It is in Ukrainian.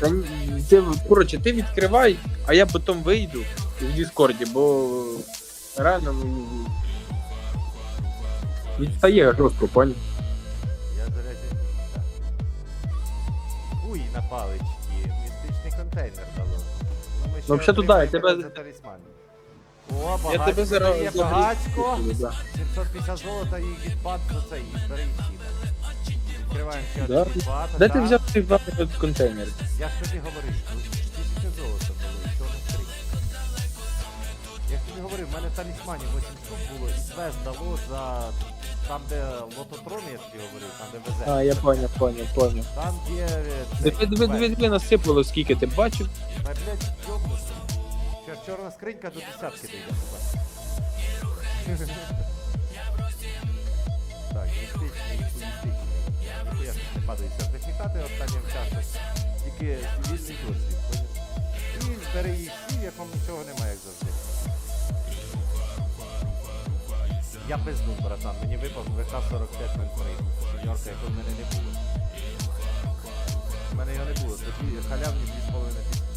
Та Ти, коротше, ти відкривай, а я потім вийду в Діскорді, бо реально ну, відстає жорстко, поняв? Я заряджений. Уй, на палички. Містичний контейнер дало. Ну, ми ще Ну, взагалі туди, отримаємо я тебе- за талісман. О, Я тебе багатько зараз є, багатько. Да. 750 золота і гідбат за це, і. Відкриваємо ще Да. один. Де ти взяв цей два контейнер? Я ж тобі говорив, що 1000 золота було, і чорна скринька. Я ж тобі говорив, в мене в талісмані 8 штук було, і свес дало за там, де лототрон, я тобі говорив, там де везе. А, я поняв, поняв, поняв. Там є... е, цей Диви, диви, диви, диви, насипало скільки ти бачив. Та, блядь, йобнуться. Чорна скринька до десятки дійде. Так, Ж сертифікати останнім часом. Тільки досвід. поняв? І збери їх всі, в якому нічого немає, як завжди. Я пизнув, братан, мені випав ВК-45 Ментфрейм. Сіньорка, якого в мене не було. У мене його не було, тоді халявні 2,5 тисячі.